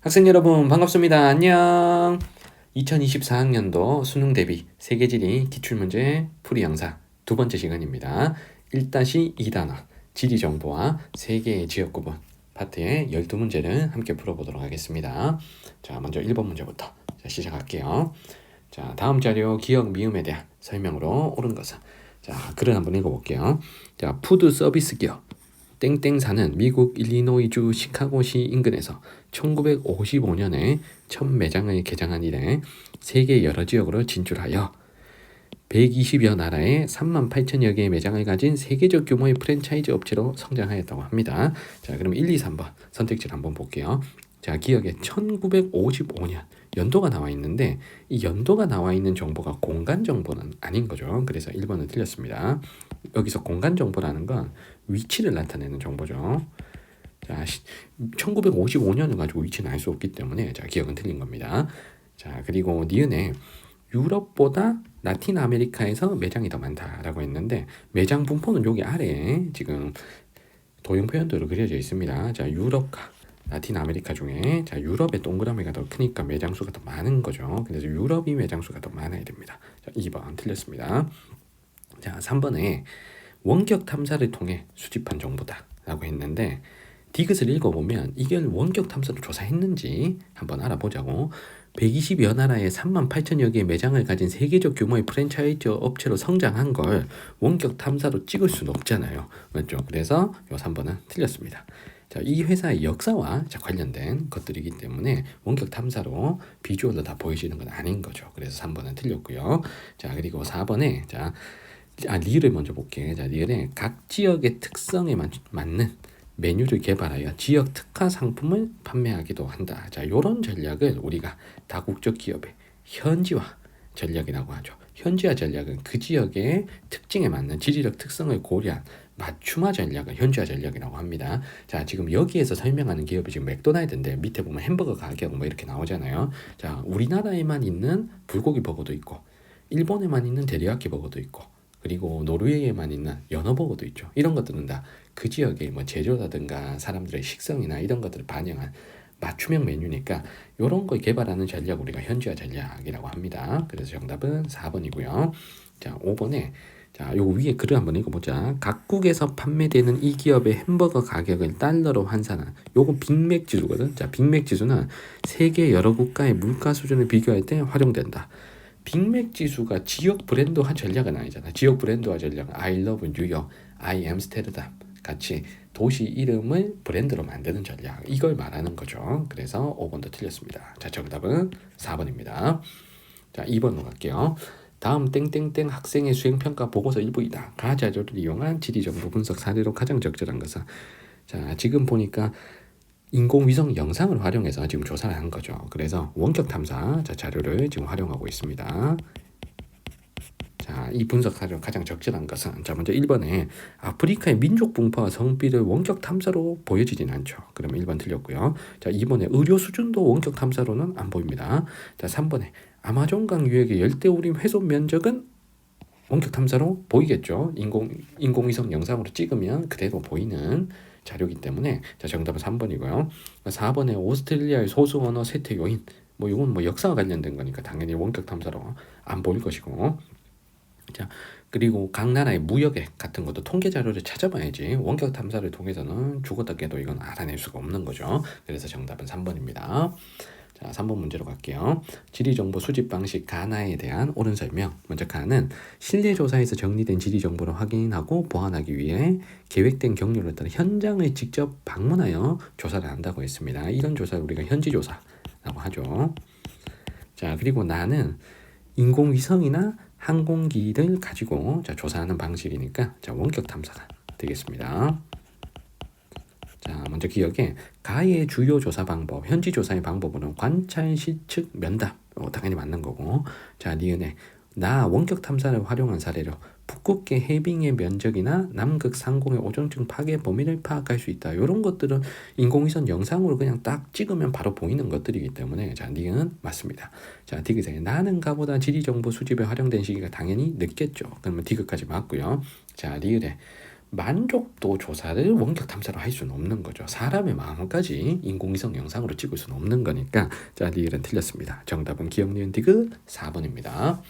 학생 여러분 반갑습니다. 안녕. 2024학년도 수능 대비 세계지리 기출문제 풀이 영상 두 번째 시간입니다. 1-2단원 지리 정보와 세계의 지역 구분 파트의 12문제를 함께 풀어보도록 하겠습니다. 자, 먼저 1번 문제부터 자, 시작할게요. 자, 다음 자료 기억 미음에 대한 설명으로 옳은 것은 자, 글을 한번 읽어볼게요. 자, 푸드 서비스 기업 땡땡사는 미국 일리노이주 시카고시 인근에서 1955년에 첫 매장을 개장한 이래 세계 여러 지역으로 진출하여 120여 나라에 3만 8천여 개의 매장을 가진 세계적 규모의 프랜차이즈 업체로 성장하였다고 합니다. 자, 그럼 1, 2, 3번 선택지를 한번 볼게요. 자, 기억에 1955년 연도가 나와 있는데 이 연도가 나와 있는 정보가 공간 정보는 아닌 거죠. 그래서 1번은 틀렸습니다. 여기서 공간 정보라는 건 위치를 나타내는 정보죠. 자, 1955년을 가지고 위치는 알 수 없기 때문에 자, 기억은 틀린 겁니다. 자, 그리고 니은에 유럽보다 라틴 아메리카에서 매장이 더 많다라고 했는데 매장 분포는 여기 아래에 지금 도형 표현도로 그려져 있습니다. 자, 유럽과 라틴 아메리카 중에 자, 유럽의 동그라미가 더 크니까 매장 수가 더 많은 거죠. 그래서 유럽이 매장 수가 더 많아야 됩니다. 자, 2번 틀렸습니다. 자, 3번에 원격 탐사를 통해 수집한 정보다라고 했는데 디귿을 읽어보면 이게 원격 탐사로 조사했는지 한번 알아보자고 120여 나라에 3만 8천여 개의 매장을 가진 세계적 규모의 프랜차이즈 업체로 성장한 걸 원격 탐사로 찍을 수는 없잖아요. 맞죠? 그래서 요 3번은 틀렸습니다. 자, 이 회사의 역사와 자, 관련된 것들이기 때문에 원격 탐사로 비주얼로 다 보여지는 건 아닌 거죠. 그래서 3번은 틀렸고요. 자, 그리고 4번에 자, 아, 리을을 먼저 볼게요. 자, 리을에 각 지역의 특성에 맞, 맞는 메뉴를 개발하여 지역 특화 상품을 판매하기도 한다. 자, 이런 전략을 우리가 다국적 기업의 현지화 전략이라고 하죠. 현지화 전략은 그 지역의 특징에 맞는 지리적 특성을 고려한 맞춤화 전략을 현지화 전략이라고 합니다. 자, 지금 여기에서 설명하는 기업이 지금 맥도날드인데 밑에 보면 햄버거 가격 뭐 이렇게 나오잖아요. 자, 우리나라에만 있는 불고기 버거도 있고 일본에만 있는 데리야끼 버거도 있고 그리고 노르웨이에만 있는 연어버거도 있죠. 이런 것들은 다 그 지역의 뭐 제조라든가 사람들의 식성이나 이런 것들을 반영한 맞춤형 메뉴니까 이런 걸 개발하는 전략 우리가 현지화 전략이라고 합니다. 그래서 정답은 4번이고요. 자, 5번에 자, 요 위에 글을 한번 읽어보자. 각국에서 판매되는 이 기업의 햄버거 가격을 달러로 환산한 요건 빅맥 지수거든. 자, 빅맥 지수는 세계 여러 국가의 물가 수준을 비교할 때 활용된다. 빅맥 지수가 지역 브랜드화 전략은 아니잖아. 지역 브랜드화 전략은 I love 뉴욕, I amsterdam 같이 도시 이름을 브랜드로 만드는 전략. 이걸 말하는 거죠. 그래서 5번도 틀렸습니다. 자, 정답은 4번입니다. 자, 2번으로 갈게요. 다음 땡땡땡 학생의 수행평가 보고서 일부이다. 가자료를 이용한 지리정보 분석 사례로 가장 적절한 것은 자, 지금 보니까 인공위성 영상을 활용해서 지금 조사를 한 거죠. 그래서 원격 탐사 자료를 지금 활용하고 있습니다. 자, 이 분석 사료 가장 적절한 것은 자, 먼저 1번에 아프리카의 민족 분포와 성비를 원격 탐사로 보여지진 않죠. 그러면 1번 틀렸고요. 자, 2번에 의료 수준도 원격 탐사로는 안 보입니다. 자, 3번에 아마존강 유역의 열대우림 훼손 면적은 원격 탐사로 보이겠죠. 인공 인공위성 영상으로 찍으면 그대로 보이는 자료이기 때문에 자 정답은 3번이고요. 4번에 오스트레일리아의 소수 언어 세태 요인 뭐 이건 뭐 역사와 관련된 거니까 당연히 원격 탐사로 안 보일 것이고 자 그리고 각 나라의 무역액 같은 것도 통계 자료를 찾아봐야지 원격 탐사를 통해서는 죽었다 깨도 이건 알아낼 수가 없는 거죠. 그래서 정답은 3번입니다. 자, 3번 문제로 갈게요. 지리정보 수집 방식 가나에 대한 옳은 설명. 먼저 가는 실내 조사에서 정리된 지리 정보를 확인하고 보완하기 위해 계획된 경로를 따라 현장을 직접 방문하여 조사를 한다고 했습니다. 이런 조사를 우리가 현지 조사라고 하죠. 자, 그리고 나는 인공위성이나 항공기를 가지고 자, 조사하는 방식이니까 자, 원격 탐사가 되겠습니다. 자, 먼저 기억에 가의 주요 조사 방법, 현지 조사의 방법으로는 관찰, 실측, 면담. 어, 당연히 맞는 거고. 자, 니은에 나 원격 탐사를 활용한 사례로 북극계 해빙의 면적이나 남극 상공의 오존층 파괴 범위를 파악할 수 있다. 이런 것들은 인공위성 영상으로 그냥 딱 찍으면 바로 보이는 것들이기 때문에 자, 니은 맞습니다. 자, 디귿에 나는 가보다 지리 정보 수집에 활용된 시기가 당연히 늦겠죠. 그러면 디귿까지 맞고요. 자, 리을에 만족도 조사를 원격 탐사로 할 수는 없는 거죠. 사람의 마음까지 인공위성 영상으로 찍을 수는 없는 거니까 자 리을은 틀렸습니다. 정답은 기억 니은 디귿 4번입니다.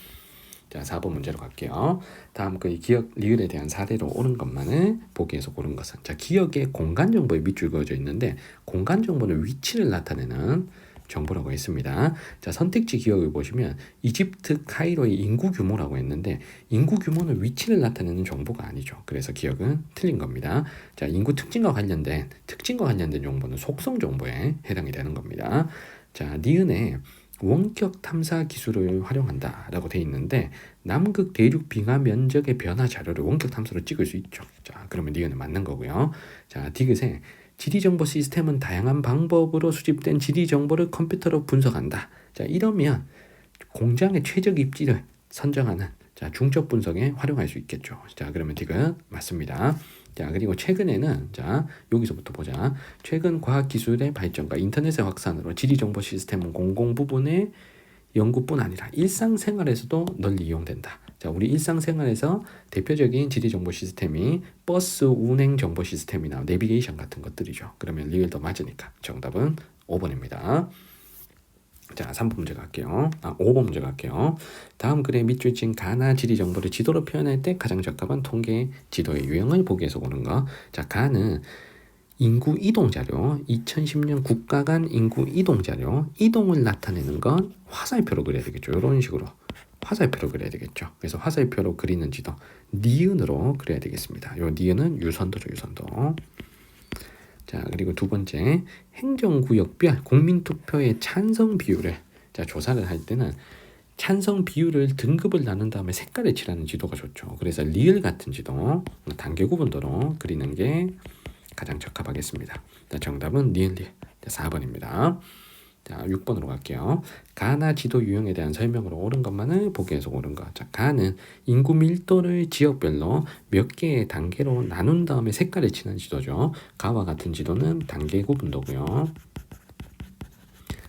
자 4번 문제로 갈게요. 다음 그 기억 리을에 대한 사례로 옳은 것만을 보기에서 고른 것은 자 기억의 공간 정보에 밑줄 그어져 있는데 공간 정보는 위치를 나타내는 정보라고 했습니다. 자, 선택지 기억을 보시면 이집트 카이로의 인구 규모라고 했는데 인구 규모는 위치를 나타내는 정보가 아니죠. 그래서 기억은 틀린 겁니다. 자, 인구 특징과 관련된 특징과 관련된 정보는 속성 정보에 해당이 되는 겁니다. 자, 니은에 원격 탐사 기술을 활용한다 라고 돼 있는데 남극 대륙 빙하 면적의 변화 자료를 원격 탐사로 찍을 수 있죠. 자, 그러면 니은은 맞는 거고요. 자, 디귿에 지리 정보 시스템은 다양한 방법으로 수집된 지리 정보를 컴퓨터로 분석한다. 자, 이러면 공장의 최적 입지를 선정하는 자, 중적 분석에 활용할 수 있겠죠. 자, 그러면 디귿 맞습니다. 자, 그리고 최근에는 자, 여기서부터 보자. 최근 과학 기술의 발전과 인터넷의 확산으로 지리 정보 시스템은 공공 부분의 연구뿐 아니라 일상생활에서도 널리 이용된다. 자, 우리 일상생활에서 대표적인 지리 정보 시스템이 버스 운행 정보 시스템이나 내비게이션 같은 것들이죠. 그러면 리을도 맞으니까 정답은 5번입니다. 자, 3번 문제 갈게요. 아, 5번 문제 갈게요. 다음 글의 밑줄 친 가나 지리 정보를 지도로 표현할 때 가장 적합한 통계 지도의 유형을 보기 위해서 보는 거. 자, 가는 인구 이동 자료, 2010년 국가 간 인구 이동 자료, 이동을 나타내는 건 화살표로 그려야 되겠죠. 이런 식으로 화살표로 그려야 되겠죠. 그래서 화살표로 그리는 지도 니은으로 그려야 되겠습니다. 요 니은은 유선도죠, 유선도. 자, 그리고 두 번째 행정구역별 국민투표의 찬성 비율을 자 조사를 할 때는 찬성 비율을 등급을 나눈 다음에 색깔을 칠하는 지도가 좋죠. 그래서 리을 같은 지도 단계 구분도로 그리는 게 가장 적합하겠습니다. 자, 정답은 니은 리을 4번입니다. 자, 6번으로 갈게요. 가나 지도 유형에 대한 설명으로 옳은 것만을 보기에서 옳은 것. 자, 가는 인구 밀도를 지역별로 몇 개의 단계로 나눈 다음에 색깔을 칠하는 지도죠. 가와 같은 지도는 단계 구분도고요.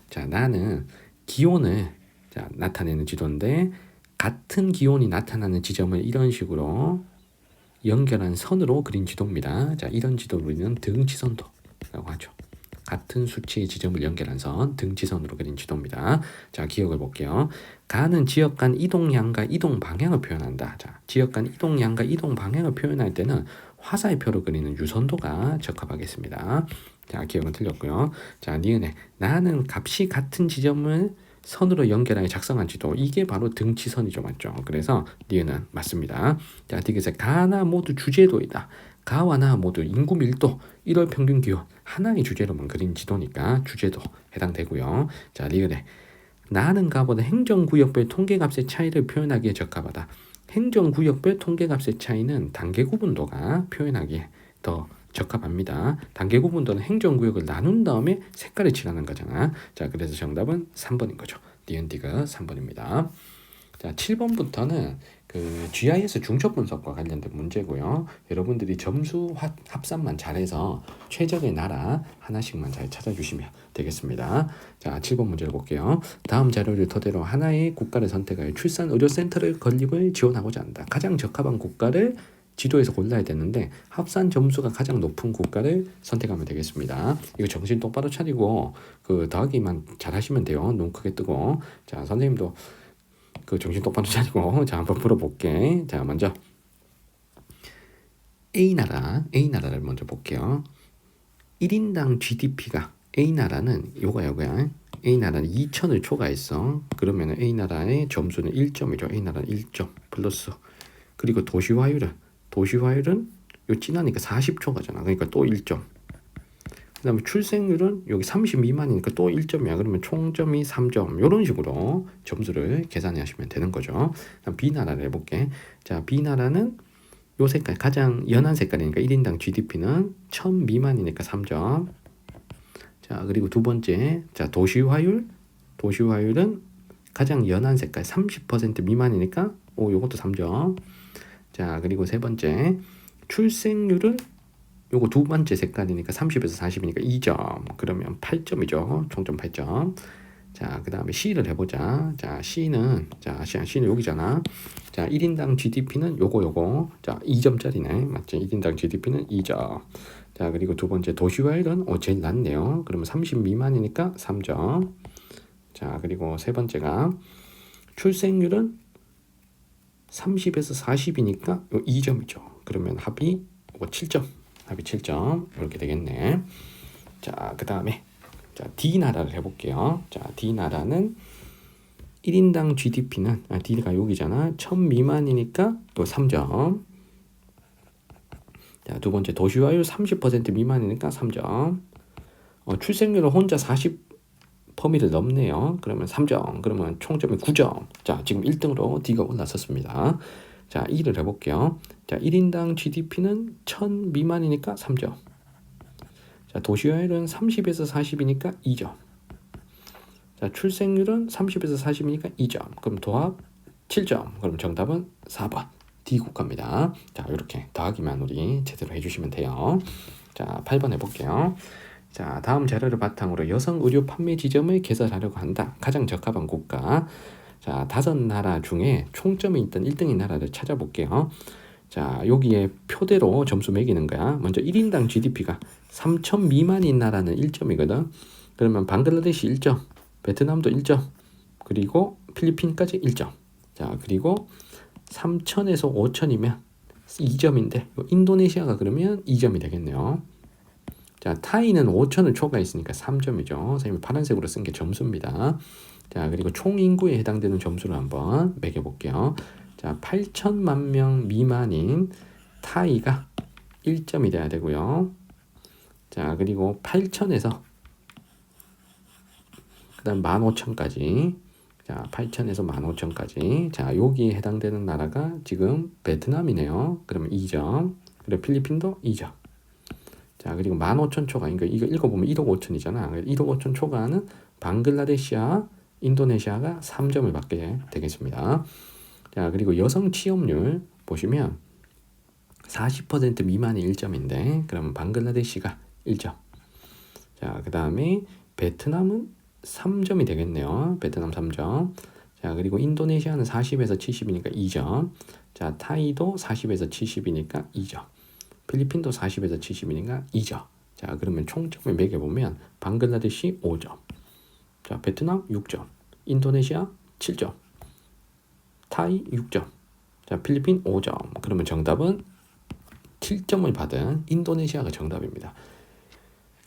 자, 나는 기온을 자, 나타내는 지도인데 같은 기온이 나타나는 지점을 이런 식으로 연결한 선으로 그린 지도입니다. 자, 이런 지도를 우리는 등지선도라고 하죠. 같은 수치의 지점을 연결한 선, 등지선으로 그린 지도입니다. 자, 기억을 볼게요. 가는 지역 간 이동량과 이동 방향을 표현한다. 자, 지역 간 이동량과 이동 방향을 표현할 때는 화살표로 그리는 유선도가 적합하겠습니다. 자, 기억은 틀렸고요. 자, 니은에 나는 값이 같은 지점을 선으로 연결하여 작성한 지도 이게 바로 등치선이죠 맞죠 그래서 니은은 맞습니다 자 디귿에 가나 모두 주제도이다 가와 나 모두 인구 밀도 1월 평균 기온 하나의 주제로만 그린 지도니까 주제도 해당되고요. 자, 리을에 나는 가 보다 행정구역별 통계값의 차이를 표현하기에 적합하다. 행정구역별 통계값의 차이는 단계 구분도가 표현하기에 더 적합합니다. 단계 구분도는 행정구역을 나눈 다음에 색깔을 칠하는 거잖아. 자, 그래서 정답은 3번인 거죠. 니은디가 3번입니다. 자, 7번부터는 그 GIS 중첩 분석과 관련된 문제고요. 여러분들이 점수 합산만 잘해서 최적의 나라 하나씩만 잘 찾아주시면 되겠습니다. 자, 7번 문제를 볼게요. 다음 자료를 토대로 하나의 국가를 선택하여 출산 의료 센터를 건립을 지원하고자 한다. 가장 적합한 국가를 지도에서 골라야 되는데 합산 점수가 가장 높은 국가를 선택하면 되겠습니다. 이거 정신 똑바로 차리고 그 더하기만 잘 하시면 돼요. 눈 크게 뜨고 자 선생님도 그 정신 똑바로 차리고 자 한번 풀어볼게. 자 먼저 A 나라 A 나라를 먼저 볼게요. 1인당 GDP가 A 나라는 요가 요거야. A 나라는 2천을 초과했어. 그러면 A 나라의 점수는 1점이죠. A 나라는 1점 플러스 그리고 도시화율은 도시화율은 요 진하니까 40초가잖아. 그러니까 또 1점. 그 다음에 출생률은 여기 30 미만이니까 또 1점이야. 그러면 총점이 3점. 이런 식으로 점수를 계산해 하시면 되는 거죠. B나라를 해볼게. 자, B나라는 요 색깔, 가장 연한 색깔이니까 1인당 GDP는 1000 미만이니까 3점. 자, 그리고 두 번째, 자, 도시화율. 도시화율은 가장 연한 색깔 30% 미만이니까 오, 요것도 3점. 자, 그리고 세 번째, 출생률은 요거 두 번째 색깔이니까 30에서 40이니까 2점. 그러면 8점이죠. 총점 8점. 자, 그 다음에 C를 해보자. 자, C는, 자, C는 여기잖아. 자, 1인당 GDP는 요거, 요거. 자, 2점짜리네. 맞지? 1인당 GDP는 2점. 자, 그리고 두 번째 도시화율은 어, 제일 낮네요. 그러면 30 미만이니까 3점. 자, 그리고 세 번째가 출생률은 30에서 40이니까 요 2점이죠. 그러면 합이 뭐 7점. 합이 7점. 이렇게 되겠네. 자, 그 다음에 자, D 나라를 해볼게요. 자, D 나라는 1인당 GDP는 아, D가 여기잖아. 1000 미만이니까 또 3점. 자, 두 번째 도시화율 30% 미만이니까 3점. 어, 출생률은 혼자 40 범위를 넘네요. 그러면 3점. 그러면 총점이 9점. 자, 지금 1등으로 D가 올라섰습니다. 자, 2를 해볼게요. 자, 1인당 GDP는 1000 미만이니까 3점. 자, 도시화율은 30에서 40이니까 2점. 자, 출생률은 30에서 40이니까 2점. 그럼 도합 7점. 그럼 정답은 4번. D 국가입니다. 자, 이렇게 더하기만 우리 제대로 해주시면 돼요. 자, 8번 해볼게요. 자, 다음 자료를 바탕으로 여성 의료 판매 지점을 개설하려고 한다. 가장 적합한 국가. 자, 다섯 나라 중에 총점이 있던 1등인 나라를 찾아볼게요. 자, 여기에 표대로 점수 매기는 거야. 먼저 1인당 GDP가 3천 미만인 나라는 1점이거든. 그러면 방글라데시 1점, 베트남도 1점, 그리고 필리핀까지 1점. 자, 그리고 3천에서 5천이면 2점인데 인도네시아가 그러면 2점이 되겠네요. 자, 타이는 5천을 초과했으니까 3점이죠. 선생님이 파란색으로 쓴 게 점수입니다. 자, 그리고 총 인구에 해당되는 점수를 한번 매겨 볼게요. 자, 8천만 명 미만인 타이가 1점이 돼야 되고요. 자, 그리고 8천에서 그다음 15,000까지 자, 8천에서 15,000까지. 자, 여기에 해당되는 나라가 지금 베트남이네요. 그러면 2점. 그리고 필리핀도 2점. 자, 그리고 15,000 초가, 이거, 이거 읽어보면 1억 5천이잖아. 1억 5천 초과는 방글라데시아, 인도네시아가 3점을 받게 되겠습니다. 자, 그리고 여성 취업률 보시면 40% 미만이 1점인데, 그러면 방글라데시가 1점. 자, 그 다음에 베트남은 3점이 되겠네요. 베트남 3점. 자, 그리고 인도네시아는 40에서 70이니까 2점. 자, 타이도 40에서 70이니까 2점. 필리핀도 40에서 70이니까 2점. 자, 그러면 총점을 매겨 보면 방글라데시 5점. 자, 베트남 6점. 인도네시아 7점. 타이 6점. 자, 필리핀 5점. 그러면 정답은 7점을 받은 인도네시아가 정답입니다.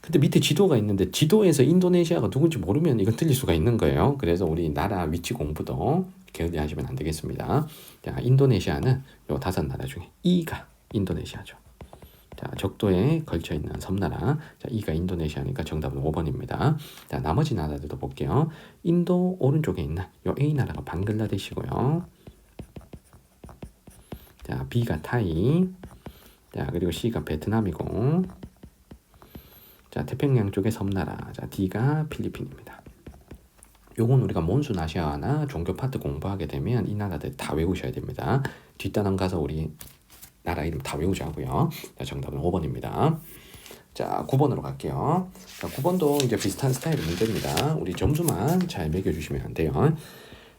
근데 밑에 지도가 있는데 지도에서 인도네시아가 누군지 모르면 이건 틀릴 수가 있는 거예요. 그래서 우리 나라 위치 공부도 게을리하시면 안 되겠습니다. 자, 인도네시아는 요 다섯 나라 중에 2가 인도네시아죠. 자, 적도에 걸쳐 있는 섬나라. 자, 2가 인도네시아니까 정답은 5번입니다. 자, 나머지 나라들도 볼게요. 인도 오른쪽에 있는 요 A 나라가 방글라데시고요. 자, B가 타이. 자, 그리고 C가 베트남이고. 자, 태평양 쪽의 섬나라. 자, D가 필리핀입니다. 요건 우리가 몬순 아시아나 종교 파트 공부하게 되면 이 나라들 다 외우셔야 됩니다. 뒷단원 가서 우리 나라 이름 다 외우자고요. 자, 정답은 5번입니다. 자, 9번으로 갈게요. 자, 9번도 이제 비슷한 스타일의 문제입니다. 우리 점수만 잘 매겨주시면 돼요.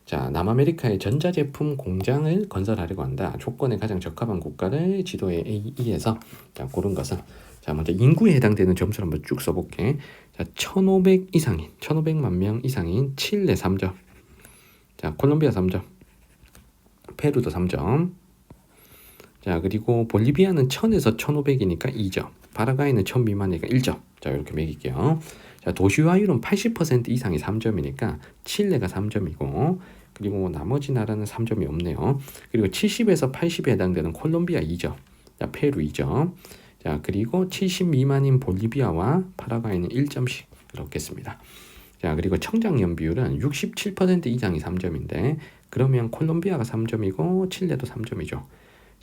자, 남아메리카의 전자제품 공장을 건설하려고 한다. 조건에 가장 적합한 국가를 지도에 A에서 자, 고른 것은 자, 먼저 인구에 해당되는 점수를 한번 쭉 써볼게. 자, 1,500 이상인, 1,500만 명 이상인 칠레 3점. 자, 콜롬비아 3점. 페루도 3점. 자, 그리고 볼리비아는 1000에서 1500이니까 2점. 파라과이는 1000 미만이니까 1점. 자, 이렇게 매길게요. 자, 도시화율은 80% 이상이 3점이니까 칠레가 3점이고 그리고 나머지 나라는 3점이 없네요. 그리고 70에서 80에 해당되는 콜롬비아 2점. 자, 페루 2점. 자, 그리고 70 미만인 볼리비아와 파라과이는 1점씩 얻겠습니다. 자, 그리고 청장염 비율은 67% 이상이 3점인데 그러면 콜롬비아가 3점이고 칠레도 3점이죠.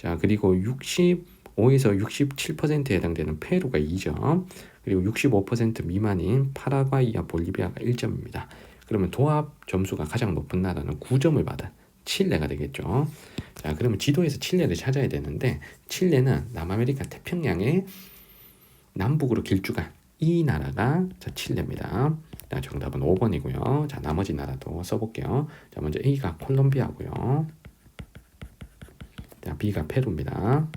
자, 그리고 65에서 67%에 해당되는 페루가 2점, 그리고 65% 미만인 파라과이와 볼리비아가 1점입니다. 그러면 도합 점수가 가장 높은 나라는 9점을 받은 칠레가 되겠죠. 자, 그러면 지도에서 칠레를 찾아야 되는데 칠레는 남아메리카 태평양의 남북으로 길쭉한 이 나라가 자 칠레입니다. 자, 정답은 5번이고요. 자, 나머지 나라도 써볼게요. 자, 먼저 A가 콜롬비아고요. 자, B가 페루입니다.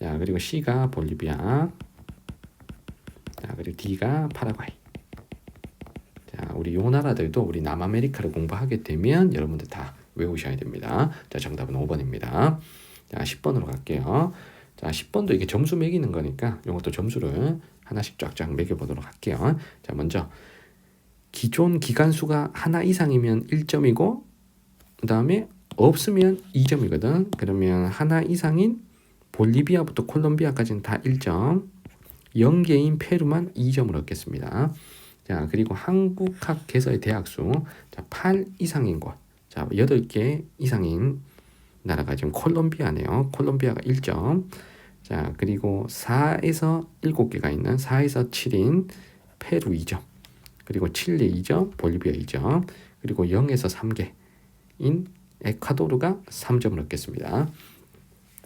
자, 그리고 C가 볼리비아. 자, 그리고 D가 파라과이. 자, 우리 요 나라들도 우리 남아메리카를 공부하게 되면 여러분들 다 외우셔야 됩니다. 자, 정답은 5번입니다. 자, 10번으로 갈게요. 자, 10번도 이게 점수 매기는 거니까 이것도 점수를 하나씩 쫙쫙 매겨보도록 할게요. 자, 먼저 기존 기간수가 하나 이상이면 1점이고 그 다음에 없으면 2점이거든. 그러면 하나 이상인 볼리비아부터 콜롬비아까지는 다 1점, 0개인 페루만 2점을 얻겠습니다. 자, 그리고 한국학 개서의 대학수 자, 8 이상인 곳. 자, 8개 이상인 나라가 지금 콜롬비아네요. 콜롬비아가 1점. 자, 그리고 4에서 7개가 있는 4에서 7인 페루 2점. 그리고 칠레 2점, 볼리비아 2점. 그리고 0에서 3개인 에콰도르가 3점을 얻겠습니다.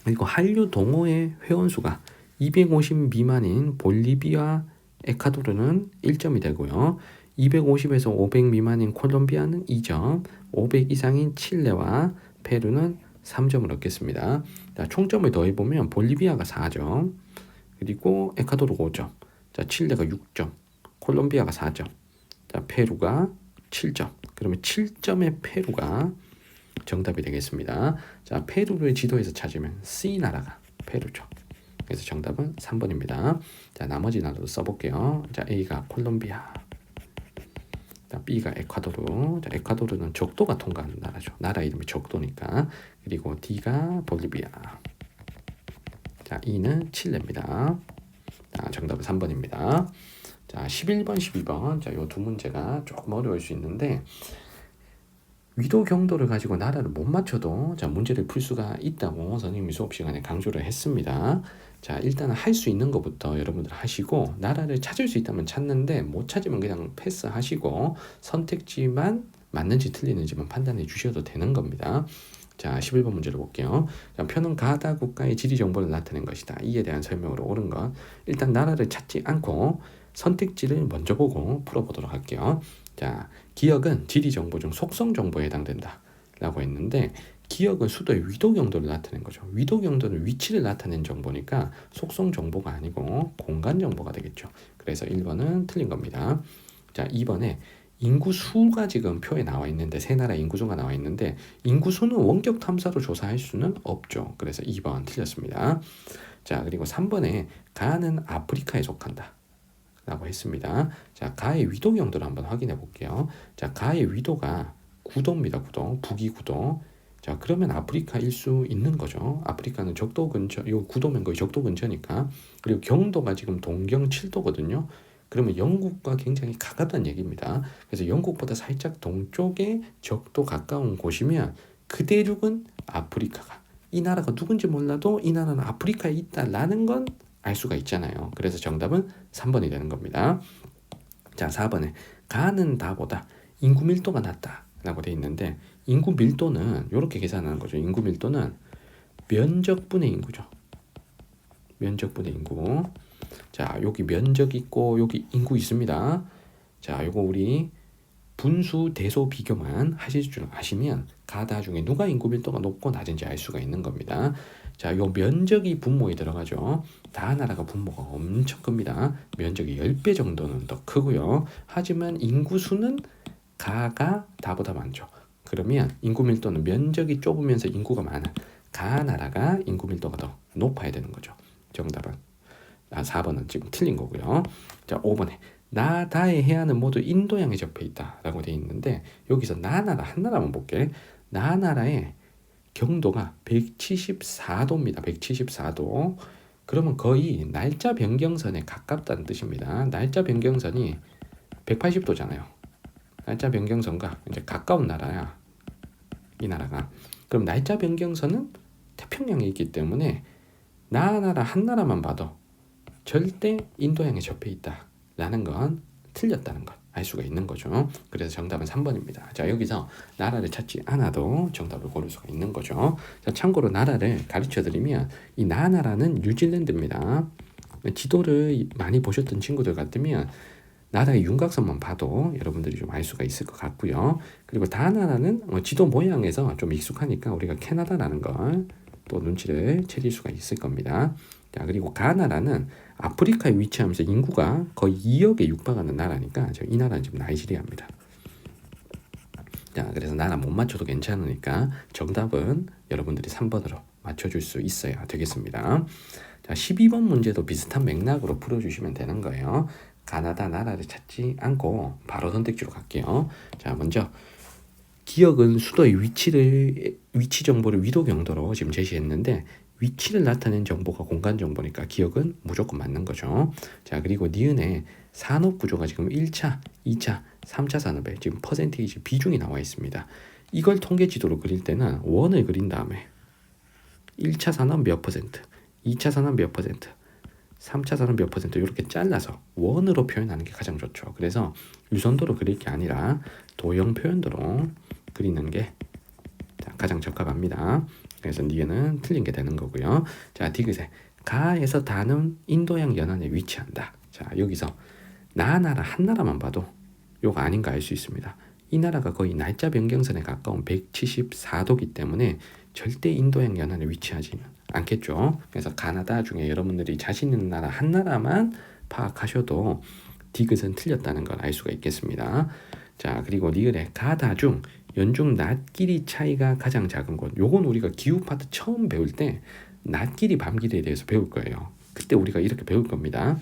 그리고 한류 동호회 회원 수가 250 미만인 볼리비아, 에콰도르는 1점이 되고요. 250에서 500 미만인 콜롬비아는 2점, 500 이상인 칠레와 페루는 3점을 얻겠습니다. 자, 총점을 더해보면 볼리비아가 4점, 그리고 에콰도르가 5점, 자, 칠레가 6점, 콜롬비아가 4점, 자, 페루가 7점. 그러면 7점의 페루가 정답이 되겠습니다. 자, 페루를 지도에서 찾으면 C 나라가 페루죠. 그래서 정답은 3번입니다. 자, 나머지 나라도 써볼게요. 자, A가 콜롬비아. 자, B가 에콰도르. 자, 에콰도르는 적도가 통과하는 나라죠. 나라 이름이 적도니까. 그리고 D가 볼리비아. 자, E는 칠레입니다. 자, 정답은 3번입니다. 자, 11번, 12번. 자, 요 두 문제가 조금 어려울 수 있는데 위도 경도를 가지고 나라를 못 맞춰도 자, 문제를 풀 수가 있다고 선생님이 수업 시간에 강조를 했습니다. 자, 일단은 할 수 있는 것부터 여러분들 하시고 나라를 찾을 수 있다면 찾는데 못 찾으면 그냥 패스하시고 선택지만 맞는지 틀리는지만 판단해 주셔도 되는 겁니다. 자, 11번 문제를 볼게요. 자, 표는 가다 국가의 지리 정보를 나타낸 것이다. 이에 대한 설명으로 옳은 것. 일단 나라를 찾지 않고 선택지를 먼저 보고 풀어보도록 할게요. 자, 기억은 지리 정보 중 속성 정보에 해당된다. 라고 했는데 기억은 수도의 위도 경도를 나타낸 거죠. 위도 경도는 위치를 나타낸 정보니까 속성 정보가 아니고 공간 정보가 되겠죠. 그래서 1번은 틀린 겁니다. 자, 2번에 인구 수가 지금 표에 나와 있는데 세 나라 인구 수가 나와 있는데 인구 수는 원격 탐사로 조사할 수는 없죠. 그래서 2번 틀렸습니다. 자, 그리고 3번에 가는 아프리카에 속한다. 라고 했습니다. 자, 가의 위도 경도를 한번 확인해 볼게요. 자, 가의 위도가 9도입니다. 9도. 북위 9도. 자, 그러면 아프리카일 수 있는 거죠. 아프리카는 적도 근처, 요 9도면 거의 적도 근처니까. 그리고 경도가 지금 동경 7도거든요. 그러면 영국과 굉장히 가깝다는 얘기입니다. 그래서 영국보다 살짝 동쪽에 적도 가까운 곳이면 그 대륙은 아프리카가 이 나라가 누군지 몰라도 이 나라는 아프리카에 있다라는 건 알 수가 있잖아요. 그래서 정답은 3번이 되는 겁니다. 자, 4번에 가는 다보다 인구 밀도가 낮다라고 돼 있는데 인구 밀도는 이렇게 계산하는 거죠. 인구 밀도는 면적분의 인구죠. 면적분의 인구. 자, 여기 면적 있고 여기 인구 있습니다. 자, 요거 우리 분수 대소 비교만 하실 줄 아시면 가다 중에 누가 인구 밀도가 높고 낮은지 알 수가 있는 겁니다. 자, 요 면적이 분모에 들어가죠. 다 나라가 분모가 엄청 큽니다. 면적이 10배 정도는 더 크고요. 하지만 인구 수는 가가 다보다 많죠. 그러면 인구 밀도는 면적이 좁으면서 인구가 많은 가 나라가 인구 밀도가 더 높아야 되는 거죠. 정답은 아, 4번은 지금 틀린 거고요. 자, 5번에 나 다의 해안은 모두 인도양에 접해 있다 라고 돼 있는데 여기서 나나라 한 나라만 볼게. 나나라의 경도가 174도입니다. 174도. 그러면 거의 날짜 변경선에 가깝다는 뜻입니다. 날짜 변경선이 180도잖아요. 날짜 변경선과 이제 가까운 나라야. 이 나라가. 그럼 날짜 변경선은 태평양에 있기 때문에 나나라 한 나라만 봐도 절대 인도양에 접해 있다라는 건 틀렸다는 것. 알 수가 있는 거죠. 그래서 정답은 3번입니다. 자, 여기서 나라를 찾지 않아도 정답을 고를 수가 있는 거죠. 자, 참고로 나라를 가르쳐 드리면 이 나나라는 뉴질랜드입니다. 지도를 많이 보셨던 친구들 같으면 나라의 윤곽선만 봐도 여러분들이 좀 알 수가 있을 것 같고요. 그리고 다나라는 어, 지도 모양에서 좀 익숙하니까 우리가 캐나다라는 걸 또 눈치를 채릴 수가 있을 겁니다. 자, 그리고 가나라는 아프리카에 위치하면서 인구가 거의 2억에 육박하는 나라니까 저이 나라는 지금 나이지리아입니다. 자, 그래서 나라 못 맞춰도 괜찮으니까 정답은 여러분들이 3번으로 맞춰줄 수 있어야 되겠습니다. 자, 12번 문제도 비슷한 맥락으로 풀어주시면 되는 거예요. 가나다 나라를 찾지 않고 바로 선택지로 갈게요. 자, 먼저 기억은 수도의 위치를 위치 정보를 위도 경도로 지금 제시했는데 위치를 나타낸 정보가 공간 정보니까 기억은 무조건 맞는 거죠. 자, 그리고 니은의 산업 구조가 지금 1차, 2차, 3차 산업에 지금 퍼센테이지 비중이 나와 있습니다. 이걸 통계 지도로 그릴 때는 원을 그린 다음에 1차 산업 몇 퍼센트, 2차 산업 몇 퍼센트, 3차 산업 몇 퍼센트 이렇게 잘라서 원으로 표현하는 게 가장 좋죠. 그래서 유선도로 그릴 게 아니라 도형 표현도로 그리는 게 자, 가장 적합합니다. 그래서 니에는 틀린 게 되는 거고요. 자, 디귿에 가에서 다는 인도양 연안에 위치한다. 자, 여기서 나나라 한 나라만 봐도 요거 아닌 가 알 수 있습니다. 이 나라가 거의 날짜 변경선에 가까운 174도기 때문에 절대 인도양 연안에 위치하지는 않겠죠. 그래서 가나다 중에 여러분들이 자신 있는 나라 한 나라만 파악하셔도 디귿은 틀렸다는 걸 알 수가 있겠습니다. 자, 그리고 리을의 가다 중 연중 낮 길이 차이가 가장 작은 곳. 요건 우리가 기후 파트 처음 배울 때 낮 길이 밤 길이에 대해서 배울 거예요. 그때 우리가 이렇게 배울 겁니다.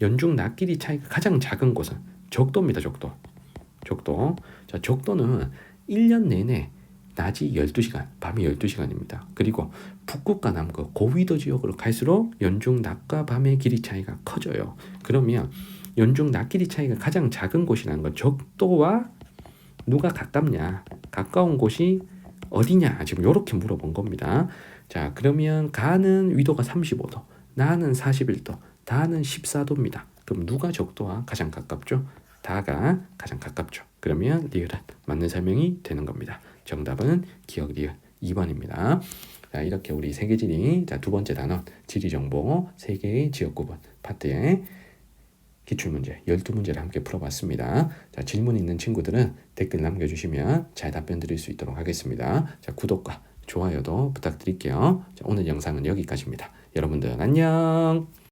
연중 낮 길이 차이가 가장 작은 곳은 적도입니다. 적도. 적도. 자, 적도는 1년 내내 낮이 12시간, 밤이 12시간입니다. 그리고 북극과 남극, 고위도 지역으로 갈수록 연중 낮과 밤의 길이 차이가 커져요. 그러면 연중 낮 길이 차이가 가장 작은 곳이라는 건 적도와 누가 가깝냐, 가까운 곳이 어디냐, 지금 이렇게 물어본 겁니다. 자, 그러면 가는 위도가 35도, 나는 41도, 다는 14도입니다. 그럼 누가 적도와 가장 가깝죠? 다가 가장 가깝죠. 그러면 리을은 맞는 설명이 되는 겁니다. 정답은 기억 리을 2번입니다. 자, 이렇게 우리 세계지리 자, 두 번째 단원 지리 정보 세계의 지역 구분 파트의 기출문제 12문제를 함께 풀어봤습니다. 자, 질문 있는 친구들은 댓글 남겨주시면 잘 답변 드릴 수 있도록 하겠습니다. 자, 구독과 좋아요도 부탁드릴게요. 자, 오늘 영상은 여기까지입니다. 여러분들 안녕!